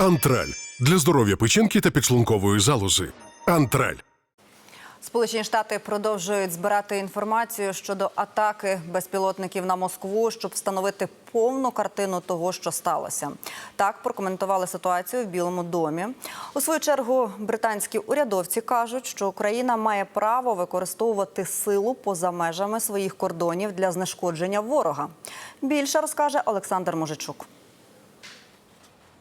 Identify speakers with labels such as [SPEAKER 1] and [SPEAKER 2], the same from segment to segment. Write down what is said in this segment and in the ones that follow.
[SPEAKER 1] Антраль для здоров'я печінки та підшлункової залози. Антраль.
[SPEAKER 2] Сполучені Штати продовжують збирати інформацію щодо атаки безпілотників на Москву, щоб встановити повну картину того, що сталося. Так прокоментували ситуацію в Білому домі. У свою чергу британські урядовці кажуть, що Україна має право використовувати силу поза межами своїх кордонів для знешкодження ворога. Більше розкаже Олександр Можичук.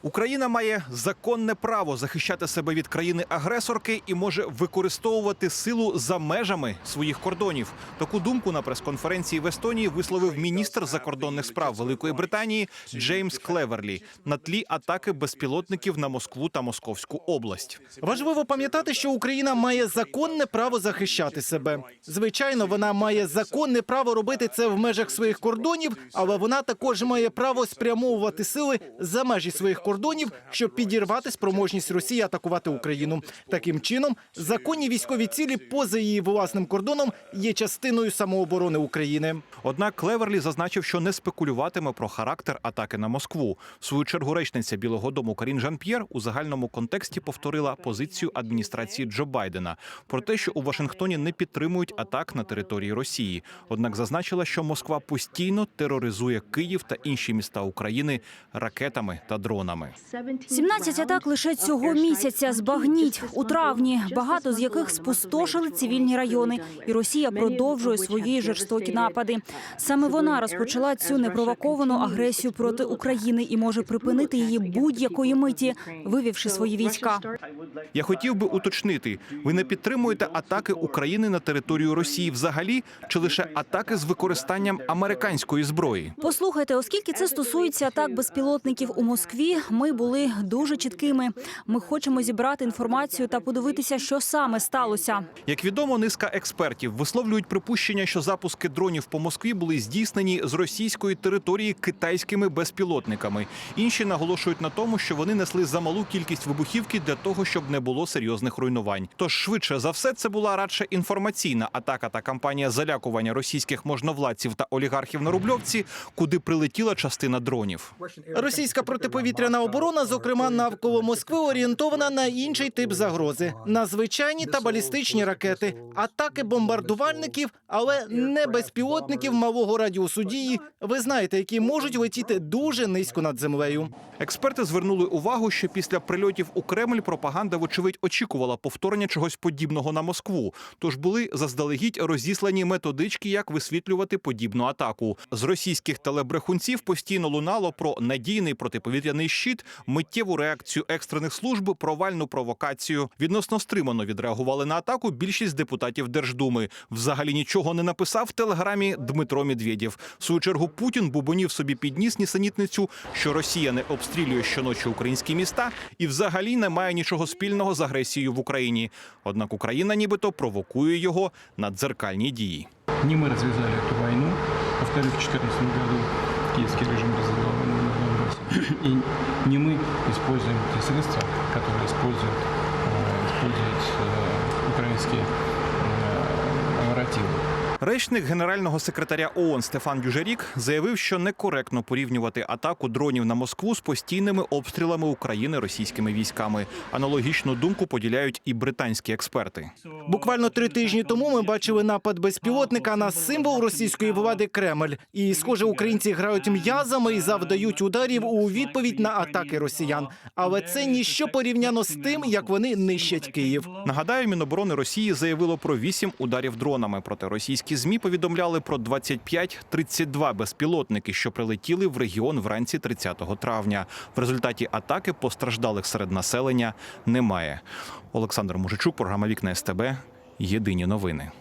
[SPEAKER 3] Україна має законне право захищати себе від країни-агресорки і може використовувати силу за межами своїх кордонів. Таку думку на прес-конференції в Естонії висловив міністр закордонних справ Великої Британії Джеймс Клеверлі на тлі атаки безпілотників на Москву та Московську область.
[SPEAKER 4] Важливо пам'ятати, що Україна має законне право захищати себе. Звичайно, вона має законне право робити це в межах своїх кордонів, але вона також має право спрямовувати сили за межі своїх кордонів, щоб підірвати спроможність Росії атакувати Україну. Таким чином, законні військові цілі поза її власним кордоном є частиною самооборони України.
[SPEAKER 3] Однак Клеверлі зазначив, що не спекулюватиме про характер атаки на Москву. В свою чергу речниця Білого Дому Карін Жан-П'єр у загальному контексті повторила позицію адміністрації Джо Байдена про те, що у Вашингтоні не підтримують атак на території Росії. Однак зазначила, що Москва постійно тероризує Київ та інші міста України ракетами та дронами.
[SPEAKER 5] 17 атак лише цього місяця збагніть у травні, багато з яких спустошили цивільні райони, і Росія продовжує свої жорстокі напади. Саме вона розпочала цю непровоковану агресію проти України і може припинити її будь-якої миті, вивівши свої війська.
[SPEAKER 3] Я хотів би уточнити: ви не підтримуєте атаки України на територію Росії взагалі, чи лише атаки з використанням американської зброї?
[SPEAKER 5] Послухайте, оскільки це стосується атак безпілотників у Москві, ми були дуже чіткими. Ми хочемо зібрати інформацію та подивитися, що саме сталося.
[SPEAKER 3] Як відомо, низка експертів висловлюють припущення, що запуски дронів по Москві були здійснені з російської території китайськими безпілотниками. Інші наголошують на тому, що вони несли замалу кількість вибухівки для того, щоб не було серйозних руйнувань. Тож швидше за все, це була радше інформаційна атака та кампанія залякування російських можновладців та олігархів на Рубльовці, куди прилетіла частина дронів.
[SPEAKER 4] Російська протиповітряна оборона, зокрема навколо Москви, орієнтована на інший тип загрози на звичайні та балістичні ракети, атаки бомбардувальників, але не безпілотників малого радіусу дії. Ви знаєте, які можуть летіти дуже низько над землею.
[SPEAKER 3] Експерти звернули увагу, що після прильотів у Кремль пропаганда, вочевидь, очікувала повторення чогось подібного на Москву. Тож були заздалегідь розіслані методички, як висвітлювати подібну атаку. З російських телебрехунців постійно лунало про надійний протиповітряний щит, миттєву реакцію екстрених служб, провальну провокацію. Відносно стримано відреагували на атаку більшість депутатів Держдуми. Взагалі нічого не написав в телеграмі Дмитро Медведєв. В свою чергу Путін бубонів собі підніс нісенітницю, що Росія не обстрілює щоночі українські міста і взагалі не має нічого спільного з агресією в Україні. Однак Україна нібито провокує його на дзеркальні дії.
[SPEAKER 6] Не мы развязали эту войну. Повторю, в 2014 году киевский режим Донбассе. И не мы используем те средства, которые используют, э, используют э, украинские э, воротилы.
[SPEAKER 3] Речник генерального секретаря ООН Стефан Дюжерік заявив, що некоректно порівнювати атаку дронів на Москву з постійними обстрілами України російськими військами. Аналогічну думку поділяють і британські експерти.
[SPEAKER 4] Буквально три тижні тому ми бачили напад безпілотника на символ російської влади Кремль. І, схоже, українці грають м'язами і завдають ударів у відповідь на атаки росіян. Але це ніщо порівняно з тим, як вони нищать Київ.
[SPEAKER 3] Нагадаю, Міноборони Росії заявило про вісім ударів дронами. Проте російські змі повідомляли про 25-32 безпілотники, що прилетіли в регіон вранці 30 травня. В результаті атаки постраждалих серед населення немає. Олександр Мужичук, програма Вікна СТБ. Єдині новини.